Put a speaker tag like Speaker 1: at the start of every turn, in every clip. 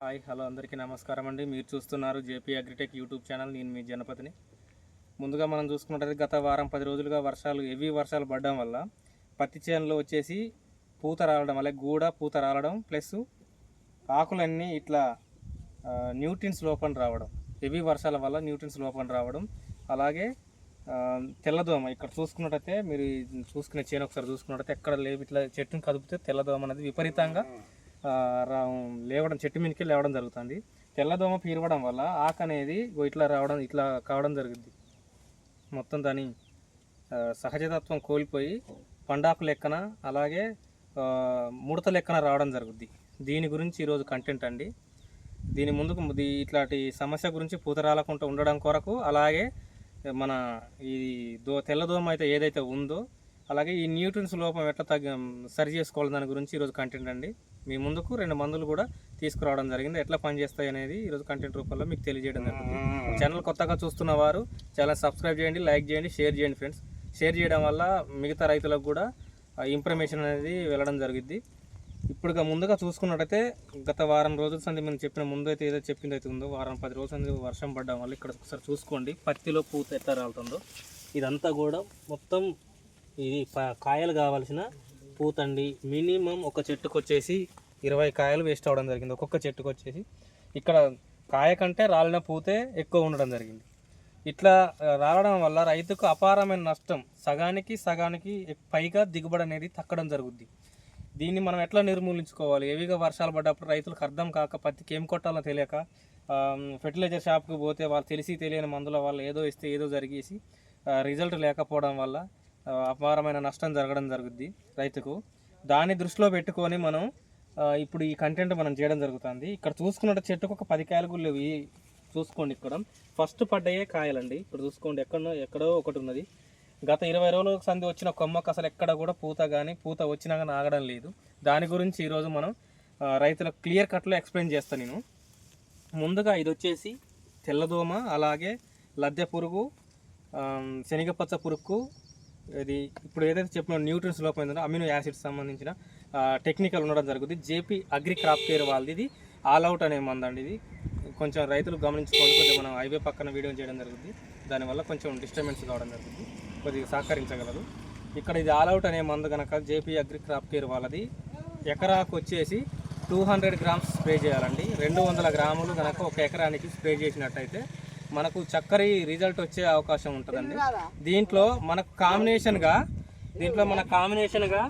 Speaker 1: Hi hello అందరికీ నమస్కారం అండి. మీరు చూస్తున్నారు జేపీ అగ్రిటెక్ యూట్యూబ్ ఛానల్. నేను మీ జనపతిని. ముందుగా మనం చూసుకున్నట్టయితే గత వారం పది రోజులుగా వర్షాలు హెవీ వర్షాలు పడడం వల్ల పత్తి చేనులో వచ్చేసి పూత రాలడం అలాగే గూడ పూత రాలడం ప్లస్ ఆకులన్నీ ఇట్లా న్యూట్రిన్స్ లోపం రావడం హెవీ వర్షాల వల్ల న్యూట్రిన్స్ లోపం రావడం అలాగే తెల్లదోమ. ఇక్కడ చూసుకున్నట్టయితే మీరు చూసుకునే చేను ఒకసారి చూసుకున్నట్టయితే ఎక్కడ లేవు. ఇట్లా చెట్టుని కదిపితే తెల్లదోమ అనేది విపరీతంగా లేవడం చెట్టు మీదకి లేవడం జరుగుతుంది. తెల్లదోమ పీరవడం వల్ల ఆకు అనేది ఇట్లా రావడం ఇట్లా కావడం జరుగుద్ది మొత్తం దాని సహజతత్వం కోల్పోయి పండాకు లెక్కన అలాగే ముడత లెక్కన రావడం జరుగుద్ది. దీని గురించి ఈరోజు కంటెంట్ అండి. దీని ముందుకు దీ ఇట్లాంటి సమస్య గురించి పూత రాలకుండా ఉండడం కొరకు అలాగే మన ఈ దో తెల్లదోమ అయితే ఏదైతే ఉందో అలాగే ఈ న్యూట్రిన్స్ లోపం ఎట్లా తగ్గ సరి చేసుకోవాలి దాని గురించి ఈరోజు కంటెంట్ అండి. మీ ముందుకు రెండు మందులు కూడా తీసుకురావడం జరిగింది. ఎట్లా పనిచేస్తాయి అనేది ఈరోజు కంటెంట్ రూపంలో మీకు తెలియజేయడం జరుగుతుంది. ఛానల్ కొత్తగా చూస్తున్న వారు ఛానల్ సబ్స్క్రైబ్ చేయండి లైక్ చేయండి షేర్ చేయండి ఫ్రెండ్స్. షేర్ చేయడం వల్ల మిగతా రైతులకు కూడా ఇన్ఫర్మేషన్ అనేది వెళ్ళడం జరిగింది ఇప్పుడు ముందుగా చూసుకున్నట్టయితే గత వారం రోజుల సంది మేము చెప్పిన ముందు అయితే ఏదో చెప్పింది అయితే ఉందో వారం పది రోజుల సంది వర్షం పడడం వల్ల ఇక్కడ ఒకసారి చూసుకోండి. పత్తిలో పూత ఎట్లా రాలుతుందో. ఇదంతా కూడా మొత్తం ఇది ప- కాయలు కావాల్సిన పూతండి. మినిమం ఒక చెట్టుకు వచ్చేసి ఇరవై కాయలు వేస్ట్ అవ్వడం జరిగింది. ఒక్కొక్క చెట్టుకు వచ్చేసి ఇక్కడ కాయ కంటే రాలిన పూతే ఎక్కువ ఉండడం జరిగింది. ఇట్లా రావడం వల్ల రైతుకు అపారమైన నష్టం. సగానికి సగానికి పైగా దిగుబడి అనేది తక్కడం జరుగుద్ది. దీన్ని మనం ఎట్లా నిర్మూలించుకోవాలి? ఏవిగా వర్షాలు పడ్డప్పుడు రైతులకు అర్థం కాక పత్తికి ఏం కొట్టాలో తెలియక ఫెర్టిలైజర్ షాప్కి పోతే వాళ్ళు తెలిసి తెలియని మందుల వల్ల ఏదో ఇస్తే ఏదో జరిగేసి రిజల్ట్ లేకపోవడం వల్ల అపారమైన నష్టం జరగడం జరుగుద్ది రైతుకు. దాన్ని దృష్టిలో పెట్టుకొని మనం ఇప్పుడు ఈ కంటెంట్ మనం చేయడం జరుగుతుంది. ఇక్కడ చూసుకున్నట్టు చెట్టుకు ఒక పది కాయలు కూడా లేవు. చూసుకోండి ఇక్కడ. ఫస్ట్ పడ్డాయే కాయలండి. ఇప్పుడు చూసుకోండి ఎక్కడో ఎక్కడో ఒకటి ఉన్నది. గత ఇరవై రోజులకు సంధి వచ్చిన కొమ్మకు అసలు ఎక్కడ కూడా పూత కానీ పూత వచ్చినా కానీ ఆగడం లేదు. దాని గురించి ఈరోజు మనం రైతుల రైతులకు క్లియర్ కట్లో ఎక్స్ప్లెయిన్ చేస్తాను నేను. ముందుగా ఇది వచ్చేసి తెల్లదోమ అలాగే లద్దె పురుగు శనగపచ్చ పురుగుకు ఇది ఇప్పుడు ఏదైతే చెప్పిన న్యూట్రిన్స్ లోపం ఏంటంటే అమినో యాసిడ్స్ సంబంధించిన టెక్నికల్ ఉండడం జరుగుతుంది జేపీ అగ్రి క్రాప్ కేర్ వాళ్ళది. ఇది ఆల్ అవుట్ అనే మందండి ఇది. కొంచెం రైతులు గమనించుకోండి కొంచెం మనం హైవే పక్కన వీడియో చేయడం జరుగుతుంది దానివల్ల కొంచెం డిస్టర్బెన్స్ కావడం జరుగుతుంది కొద్దిగా సహకరించగలరు. ఇక్కడ ఇది ఆల్ అవుట్ అనే మందు కనుక జేపీ అగ్రి క్రాప్ కేర్ వాళ్ళది. ఎకరాకు వచ్చేసి టూ హండ్రెడ్ గ్రామ్స్ స్ప్రే చేయాలండి. రెండు వందల గ్రాములు కనుక ఒక ఎకరానికి స్ప్రే చేసినట్టయితే మనకు చక్కరి రిజల్ట్ వచ్చే అవకాశం ఉంటుందండి. దీంట్లో మనకు కాంబినేషన్గా దీంట్లో మన కాంబినేషన్గా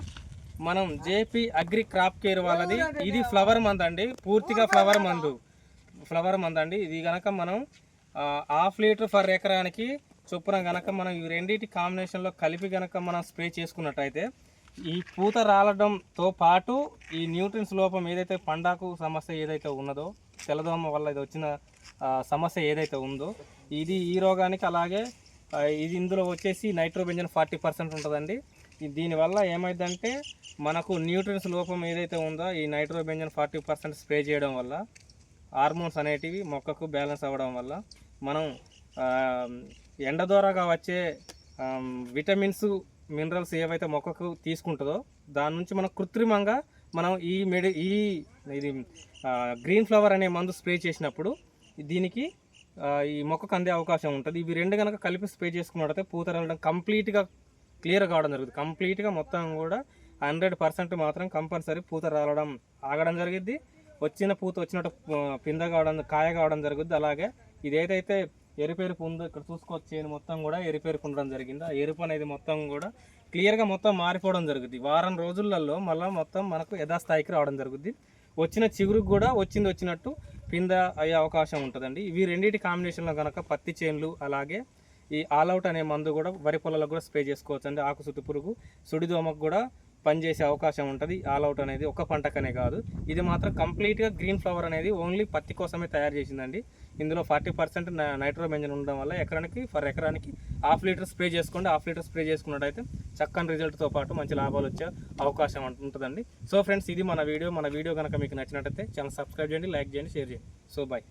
Speaker 1: మనం జేపీ అగ్రి క్రాప్ కేర్ వాళ్ళది. ఇది ఫ్లవర్ మందు అండి. పూర్తిగా ఫ్లవర్ మందు ఫ్లవర్ మందు అండి. ఇది గనక మనం హాఫ్ లీటర్ ఫర్ ఎకరానికి చొప్పున గనక మనం ఈ రెండింటి కాంబినేషన్లో కలిపి గనక మనం స్ప్రే చేసుకున్నట్టయితే ఈ పూత రాలడంతో పాటు ఈ న్యూట్రిన్స్ లోపం ఏదైతే పండాకు సమస్య ఏదైతే ఉన్నదో తెల్లదోమ వల్ల ఇది వచ్చిన సమస్య ఏదైతే ఉందో ఇది ఈ రోగానికి అలాగే ఇది ఇందులో వచ్చేసి నైట్రోబెంజన్ ఫార్టీ పర్సెంట్ ఉంటుందండి. దీనివల్ల ఏమైందంటే మనకు న్యూట్రియన్స్ లోపం ఏదైతే ఉందో ఈ నైట్రోబెంజన్ ఫార్టీ పర్సెంట్ స్ప్రే చేయడం వల్ల హార్మోన్స్ అనేటివి మొక్కకు బ్యాలెన్స్ అవ్వడం వల్ల మనం ఎండ ద్వారాగా వచ్చే విటమిన్స్ మినరల్స్ ఏవైతే మొక్కకు తీసుకుంటుందో దాని నుంచి మనం కృత్రిమంగా మనం ఈ మెడి ఈ ఇది గ్రీన్ ఫ్లవర్ అనే మందు స్ప్రే చేసినప్పుడు దీనికి ఈ మొక్కకు అందే అవకాశం ఉంటుంది. ఇవి రెండు కనుక కలిపి స్ప్రే చేసుకున్నట్టయితే పూత రావడం కంప్లీట్గా క్లియర్ కావడం జరుగుతుంది. కంప్లీట్గా మొత్తం కూడా హండ్రెడ్ పర్సెంట్ మాత్రం కంపల్సరీ పూత రావడం ఆగడం జరిగిద్ది. వచ్చిన పూత వచ్చినట్టు పింద కావడం కాయ కావడం జరుగుద్ది. అలాగే ఇది ఏదైతే ఎరుపెరుపు ఉందో ఇక్కడ చూసుకోవచ్చు మొత్తం కూడా ఎరుపెరుపు ఉండడం జరిగింది. ఆ ఎరుపు అనేది మొత్తం కూడా క్లియర్గా మొత్తం మారిపోవడం జరుగుద్ది. వారం రోజులలో మళ్ళీ మొత్తం మనకు యథాస్థాయికి రావడం జరుగుద్ది. వచ్చిన చిగురుకు కూడా వచ్చింది వచ్చినట్టు పింద అయ్యే అవకాశం ఉంటుందండి. ఇవి రెండింటి కాంబినేషన్లో కనుక పత్తి చేన్లు అలాగే ఈ ఆల్ అవుట్ అనే మందు కూడా వరి పొలాలకు కూడా స్ప్రే చేసుకోవచ్చు అండి ఆకు సుట్టు పురుగు సుడిదోమకు కూడా పనిచేసే అవకాశం ఉంటుంది. ఆల్ అవుట్ అనేది ఒక పంటకనే కాదు. ఇది మాత్రం కంప్లీట్గా గ్రీన్ ఫ్లవర్ అనేది ఓన్లీ పత్తి కోసమే తయారు చేసిందండి. ఇందులో ఫార్టీ పర్సెంట్ నైట్రోబెంజన్ ఉండడం వల్ల ఎకరానికి ఫర్ ఎకరానికి హాఫ్ లీటర్ స్ప్రే చేసుకోండి. హాఫ్ లీటర్ స్ప్రే చేసుకున్నట్టయితే చక్కని రిజల్ట్తో పాటు మంచి లాభాలు వచ్చే అవకాశం ఉంటుందండి. సో ఫ్రెండ్స్ ఇది మన వీడియో. మన వీడియో కనుక మీకు నచ్చినట్టయితే ఛానల్ సబ్స్క్రైబ్ చేయండి లైక్ చేయండి షేర్ చేయండి. So bye